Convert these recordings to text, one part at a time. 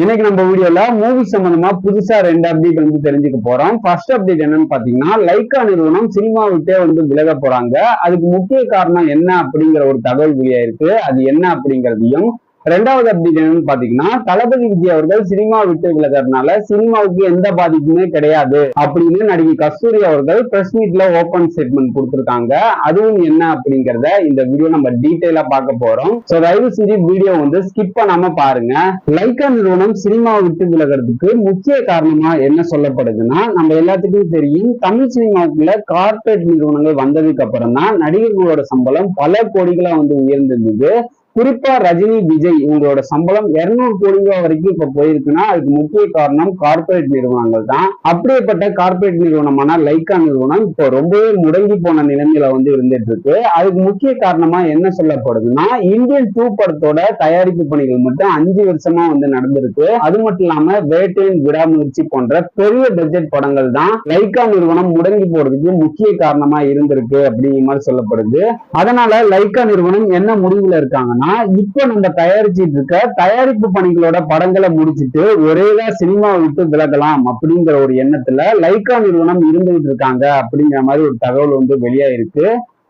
இன்னைக்கு நம்ம வீடியோல மூவி சம்பந்தமா புதுசா ரெண்டு அப்டேட் வந்து தெரிஞ்சுக்க போறோம். ஃபர்ஸ்ட் அப்டேட் என்னன்னு பாத்தீங்கன்னா லைக்கா நிறுவனம் சினிமா விட்டே வந்து விலக போறாங்க. அதுக்கு முக்கிய காரணம் என்ன அப்படிங்கிற ஒரு தகவல் வெளியாயிருக்கு. அது என்ன அப்படிங்கிறதையும் ரெண்டாவது அப்டேட் என்னன்னு பாத்தீங்கன்னா தளபதி விஜய் அவர்கள் சினிமா விட்டு விலகிறதுனால சினிமாவுக்கு எந்த பாதிப்புமே கிடையாது அப்படின்னு நடிகை கஸ்தூரி அவர்கள் பிரஸ் மீட்ல ஓபன் ஸ்டேட்மெண்ட் கொடுத்திருக்காங்க. அதுவும் என்ன அப்படிங்கறத இந்த வீடியோ நம்ம டீட்டெயிலா பார்க்க போறோம். சோ தயவு செஞ்சு வீடியோ வந்து ஸ்கிப் பண்ணாம பாருங்க. லைக்கா நிறுவனம் சினிமா விட்டு விலகிறதுக்கு முக்கிய காரணமா என்ன சொல்லப்படுதுன்னா நம்ம எல்லாத்துக்கும் தெரியும் தமிழ் சினிமாவுக்குள்ள கார்ப்பரேட் நிறுவனங்கள் வந்ததுக்கு அப்புறம் தான் நடிகர்களோட சம்பளம் பல கோடிகளா வந்து உயர்ந்திருந்தது. குறிப்பா ரஜினி விஜய் இவங்களோட சம்பளம் 200 கோடி ரூபாய் வரைக்கும் இப்ப போயிருக்குன்னா அதுக்கு முக்கிய காரணம் கார்ப்பரேட் நிறுவனங்கள் தான். அப்படியேப்பட்ட கார்ப்பரேட் நிறுவனமான லைக்கா நிறுவனம் இப்போ ரொம்பவே முடங்கி போன நிலைமையில வந்து இருந்துட்டு இருக்கு அதுக்கு முக்கிய காரணமா என்ன சொல்லப்படுதுன்னா இந்தியன் டூ படத்தோட தயாரிப்பு பணிகள் மட்டும் அஞ்சு வருஷமா வந்து நடந்திருக்கு. அது மட்டும் இல்லாம வேட்டையின் விடாமுயற்சி போன்ற பெரிய பட்ஜெட் படங்கள் தான் லைக்கா நிறுவனம் முடங்கி போறதுக்கு முக்கிய காரணமா இருந்திருக்கு அப்படிங்கிற மாதிரி சொல்லப்படுது. அதனால லைக்கா நிறுவனம் என்ன முடிவுல இருக்காங்கன்னா இப்ப நம்ம தயாரிச்சிட்டு இருக்க தயாரிப்பு பணிகளோட படங்களை முடிச்சிட்டு ஒரேதா சினிமா விட்டு விலகலாம் அப்படிங்கிற ஒரு எண்ணத்துல லைக்கா நிறுவனம் இருந்துகிட்டு இருக்காங்க அப்படிங்கிற மாதிரி ஒரு தகவல் வந்து வெளியாயிருக்கு.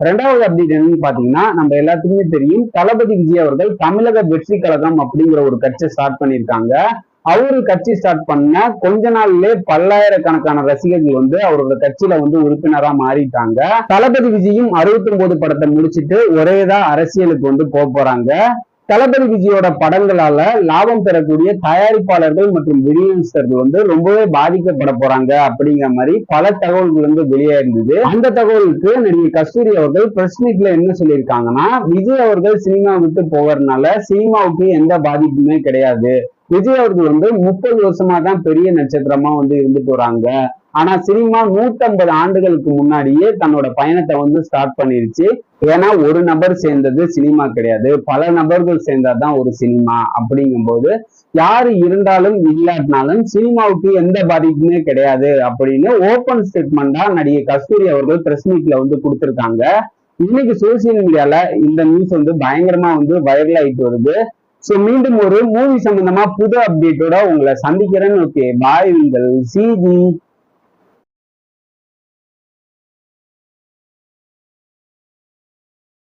ரெண்டாவது அப்டேட் என்னன்னு பாத்தீங்கன்னா நம்ம எல்லாத்துக்குமே தெரியும் தளபதி விஜய் அவர்கள் தமிழக வெற்றி கழகம் அப்படிங்கிற ஒரு கட்சியை ஸ்டார்ட் பண்ணியிருக்காங்க. அவரு கட்சி ஸ்டார்ட் பண்ண கொஞ்ச நாள்லயே பல்லாயிரக்கணக்கான ரசிகர்கள் வந்து அவரோட கட்சியில வந்து உறுப்பினரா மாறிட்டாங்க. தளபதி விஜயும் அறுபத்தி ஒன்பது படத்தை முடிச்சிட்டு ஒரேதான் அரசியலுக்கு வந்து போக போறாங்க. தளபதி விஜயோட படங்களால லாபம் பெறக்கூடிய தயாரிப்பாளர்கள் மற்றும் விநியோகஸ்தர்கள் வந்து ரொம்பவே பாதிக்கப்பட போறாங்க அப்படிங்கிற மாதிரி பல தகவல்கள் வந்து வெளியாயிருந்தது. இருந்தது அந்த தகவலுக்கு நடிகை கஸ்தூரி அவர்கள் பிரஸ் மீட்ல என்ன சொல்லியிருக்காங்கன்னா விஜய் அவர்கள் சினிமா விட்டு போகிறதுனால சினிமாவுக்கு எந்த பாதிப்புமே கிடையாது. விஜய் அவர்கள் வந்து முப்பது வருஷமா தான் பெரிய நட்சத்திரமா வந்து இருந்துட்டு வராங்க ஆனா சினிமா நூத்தம்பது ஆண்டுகளுக்கு முன்னாடியே தன்னோட பயணத்தை வந்து ஸ்டார்ட் பண்ணிருச்சு. ஏன்னா ஒரு நபர் சேர்ந்தது சினிமா கிடையாது. பல நபர்கள் சேர்ந்தாதான் ஒரு சினிமா அப்படிங்கும்போது யாரு இருந்தாலும் இல்லாட்டினாலும் சினிமாவுக்கு எந்த பாதிப்புமே கிடையாது அப்படின்னு ஓப்பன் ஸ்டேட்மெண்டா நடிகை கஸ்தூரி அவர்கள் பிரஸ் மீட்ல வந்து கொடுத்திருக்காங்க. இன்னைக்கு சோசியல் மீடியால இந்த நியூஸ் வந்து பயங்கரமா வந்து வைரல் ஆயிட்டு வருது. ஸோ மீண்டும் ஒரு மூவி சம்பந்தமா புது அப்டேட்டோட உங்களை சந்திக்கிறேன்னு ஓகே பாய் உங்கள் சிஜி